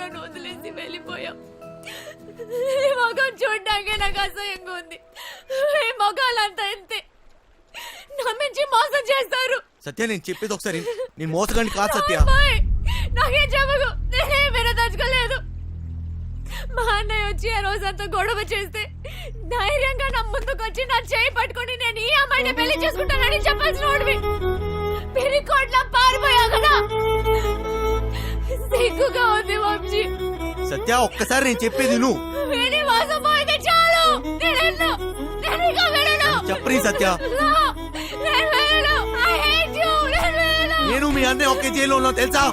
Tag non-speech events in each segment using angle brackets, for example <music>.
నన్ను వదిలేసి వెళ్ళిపోయావు ఈ మొఖం చూడడానికి నాకు అసహ్యంగా ఉంది. ఈ మొఖాలంతా ఇంతే. నమ్మించి మోసం చేస్తారు. సత్య నేను చెప్పేది ఒకసారి నేను మోసగాని కాదు సత్య. అమ్మాయి, నాకేం చెప్పకు. నేనే వినదలుచుకోలేదు. మా అన్నయ్య వచ్చి ఆ రోజంతా గొడవ చేస్తే ధైర్యంగా నా ముందుకు వచ్చి నా చేయి పట్టుకొని నేను ఈ అమ్మాయిని పెళ్ళి చేసుకుంటానని చెప్పాల్సిన వాడివి. పిరికోట్ల పారిపోయా కదా. సత్య ఒక్కసారి నేను చెప్పేది నువ్వు విని మోసపోయింది చాలు నేను వెళ్ళను. నేను ఇక వెళ్ళను. చెప్పని సత్య No, నేను వెళ్ళను. I hate you. నేను వెళ్ళను. నేను మీ అన్నయ్య ఒకే జైల్లో ఉన్నా తెలుసా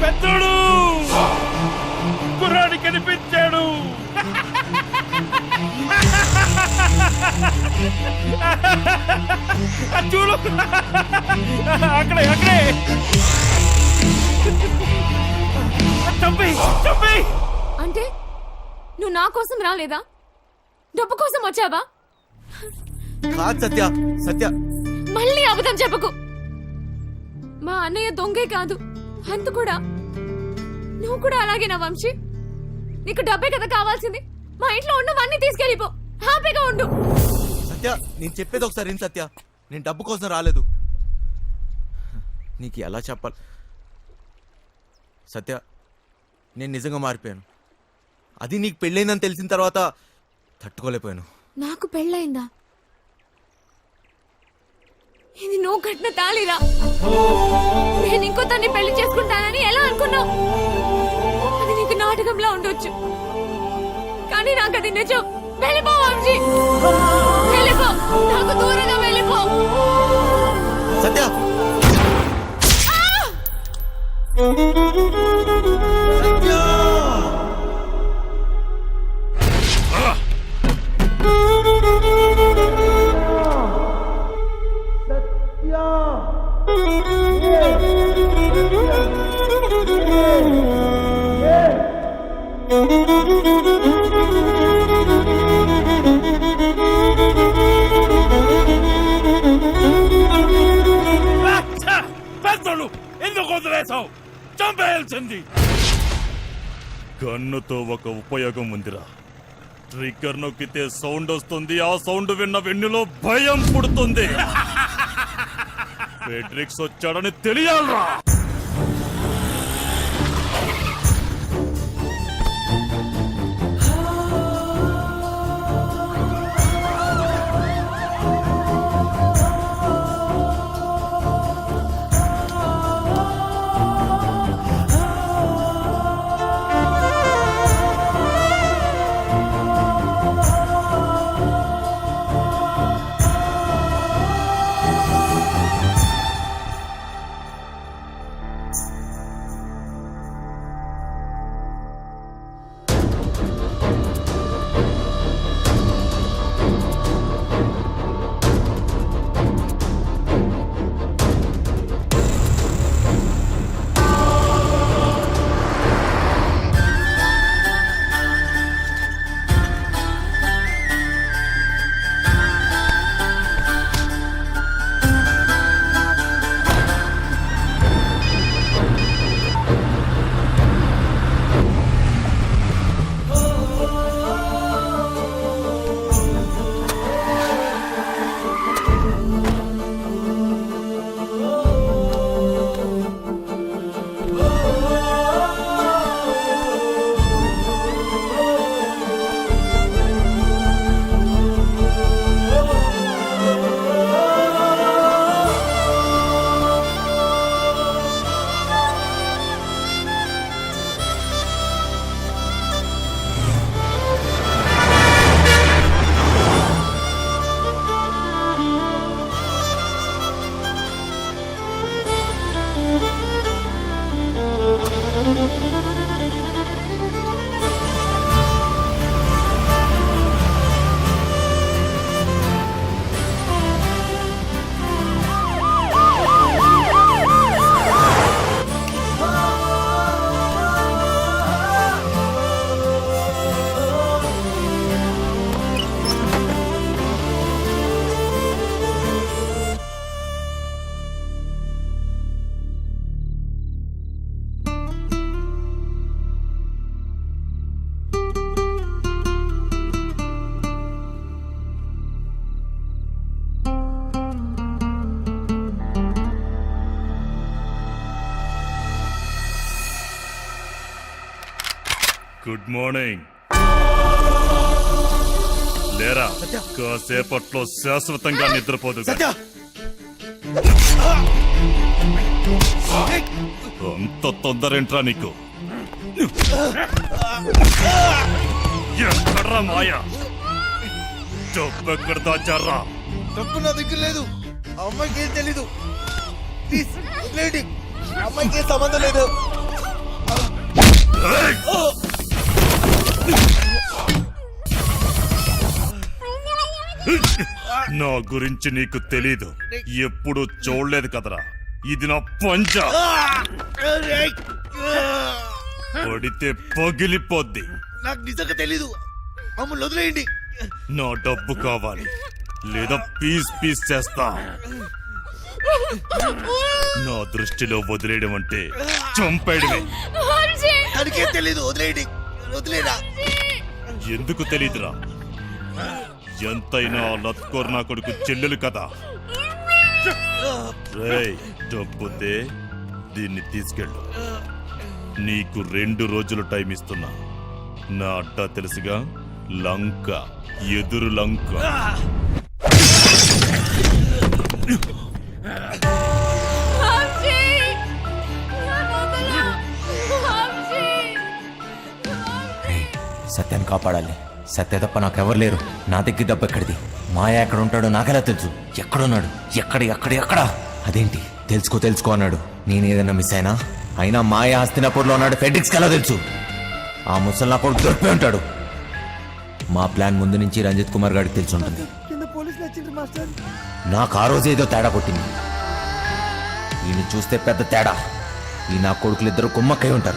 పెద్దోడు చూడు. అక్కడే అక్కడే. అంటే నువ్వు నా కోసం రాలేదా? డబ్బు కోసం వచ్చావా? కాదు సత్య సత్య. మళ్ళీ అబద్ధం చెప్పకు. మా అన్నయ్య దొంగే కాదు. అంత కూడా. నువ్వు కూడా అలాగే నా వంశీ. నీకు డబ్బే కదా కావాల్సింది. మా ఇంట్లో ఉన్నవన్నీ తీసుకెళ్ళిపో. హ్యాపీగా ఉండు. సత్య నేను చెప్పేది ఒకసారి విను సత్య. నేను డబ్బు కోసం రాలేదు. నీకు ఎలా చెప్పాలి? సత్య నేను నిజంగా మారిపోయాను. అది నీకు పెళ్ళైందని తెలిసిన తర్వాత తట్టుకోలేకపోయాను. నాకు పెళ్ళైందా? ఇది నువ్వు కట్టిన తాళిరా. నేను ఇంకో తన్ని పెళ్ళి చేసుకుంటానని ఎలా అనుకున్నావు? అది నీకు నాటకంలా ఉండొచ్చు. కానీ నాకు అది నిజం. వెళ్ళిపో వంశీ వెళ్ళిపో. నాకు దూరంగా వెళ్ళిపో. చంపేయాల్సింది గన్నుతో ఒక ఉపయోగం ఉందిరా. ట్రిగ్గర్ నొక్కితే సౌండ్ వస్తుంది ఆ సౌండ్ విన్న వెన్నులో భయం పుడుతుంది. <laughs> ఫెడ్రిక్స్ వచ్చాడని తెలియాలరా. Good morning. లేరా? కాసేపట్లో శాశ్వతంగా నిద్రపోదు. అంత తొందరేంట్రా నీకు? ఎక్కడ్రా మాయ? డబ్బెక్కడ దాచారా డబ్బు నా దగ్గర లేదు. అమ్మాయికి ఏం తెలీదు. అమ్మాయికి సంబంధం లేదు. గురించి నీకు తెలీదు. ఎప్పుడు చూడలేదు కదరా. ఇది నా పంచ పడితే పగిలిపోద్ది. నాకు నిజంగా తెలీదు. మమ్మల్ని వదిలేయండి. నా డబ్బు కావాలి. లేదా పీస్ పీస్ చేస్తా. నా దృష్టిలో వదిలేయడం అంటే చంపేయడమే! దానికేం తెలీదు. వదిలేయండి. వదిలేరా? ఎందుకు తెలీదురా? ఎంతైనా లత్కోర్ నా కొడుకు చెల్లెలు కదా. రేయ్ డబ్బుతే దీన్ని తీసుకెళ్ళు. నీకు రెండు రోజులు టైం ఇస్తున్నా. నా అడ్డా తెలుసుగా? లంక ఎదురు లంక! సత్యాన్ని కాపాడాలి. సత్య తప్ప నాకెవరు లేరు. నా దగ్గర డబ్బు ఎక్కడిది? మాయా ఎక్కడ ఉంటాడో నాకెలా తెలుసు? ఎక్కడున్నాడు? ఎక్కడ ఎక్కడ ఎక్కడ? అదేంటి? తెలుసుకో తెలుసుకో అన్నాడు. నేను ఏదైనా మిస్ అయినా? అయినా మాయా హస్తినాపూర్లో ఉన్నాడు ఫెడ్రిక్స్కి ఎలా తెలుసు? ఆ ముసలి నా కొడుకు దొరికిపోయి ఉంటాడు. మా ప్లాన్ ముందు నుంచి రంజిత్ కుమార్ గారికి తెలిసి ఉంటుంది. నాకు ఆ రోజు ఏదో తేడా కొట్టింది. ఈయన చూస్తే పెద్ద తేడా. ఈ నా కొడుకులు ఇద్దరు కుమ్మక్కై ఉంటారు.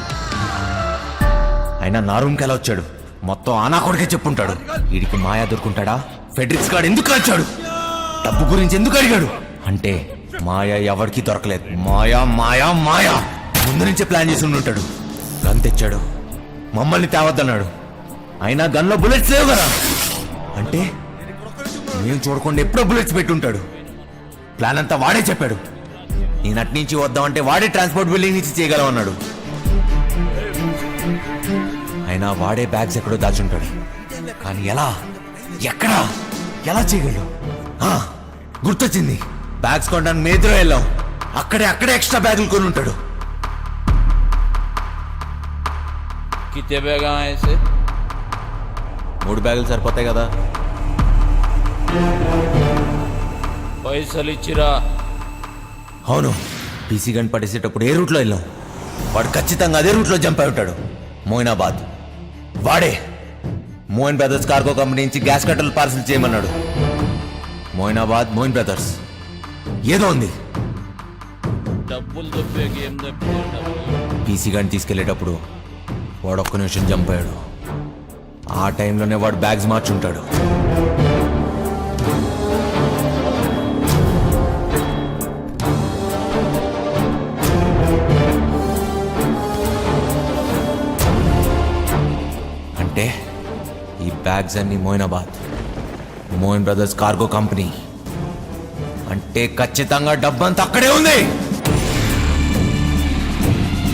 అయినా నా రూమ్కి ఎలా వచ్చాడు? మొత్తం ఆనా కొడుకే చెప్పుంటాడు. వీడికి మాయా దొరుకుంటాడా? ఫెడ్రిక్స్ గాడు ఎందుకు వచ్చాడు డబ్బు గురించి ఎందుకు అడిగాడు? అంటే మాయా ఎవరికి దొరకలేదు. మాయా మాయా మాయా. ముందు నుంచే ప్లాన్ చేసి ఉండి ఉంటాడు గన్ తెచ్చాడు. మమ్మల్ని తేవద్దన్నాడు. అయినా గన్లో బుల్లెట్స్ లేవు కదా? అంటే మేము చూడకుండా ఎప్పుడో బుల్లెట్స్ పెట్టుంటాడు. ప్లాన్ అంతా వాడే చెప్పాడు. నేను అట్నుంచి వద్దామంటే వాడే ట్రాన్స్పోర్ట్ బిల్డింగ్ నుంచి చేయగలం అన్నాడు అయినా వాడే బ్యాగ్స్ ఎక్కడో దాచుంటాడు కానీ ఎలా? ఎక్కడా? ఎలా చేయగలడు? గుర్తొచ్చింది. బ్యాగ్స్ కొనడానికి మేద్రో వెళ్ళాం. అక్కడే అక్కడే ఎక్స్ట్రా బ్యాగులు కొని ఉంటాడు. మూడు బ్యాగులు సరిపోతాయి కదా? పైసలు ఇచ్చిరా అవును. పీసీ గన్ పడేసేటప్పుడు ఏ రూట్లో వెళ్ళాం? వాడు ఖచ్చితంగా అదే రూట్లో జంప్ అయి ఉంటాడు. మోయినాబాద్. వాడే. మోయిన్ బ్రదర్స్ కార్గో కంపెనీ నుంచి గ్యాస్ కట్టలు పార్సల్ చేయమన్నాడు. మోయినాబాద్ మోయిన్ బ్రదర్స్. ఏదో ఉంది. పీసీ గన్ తీసుకెళ్ళేటప్పుడు వాడు ఒక్క నిమిషం జంప్ అయ్యాడు. ఆ టైంలోనే వాడు బ్యాగ్స్ మార్చుంటాడు. బ్యాగ్స్ అన్ని Moinabad. Moin brothers cargo company. అంటే ఖచ్చితంగా డబ్బంతా అక్కడే ఉంది.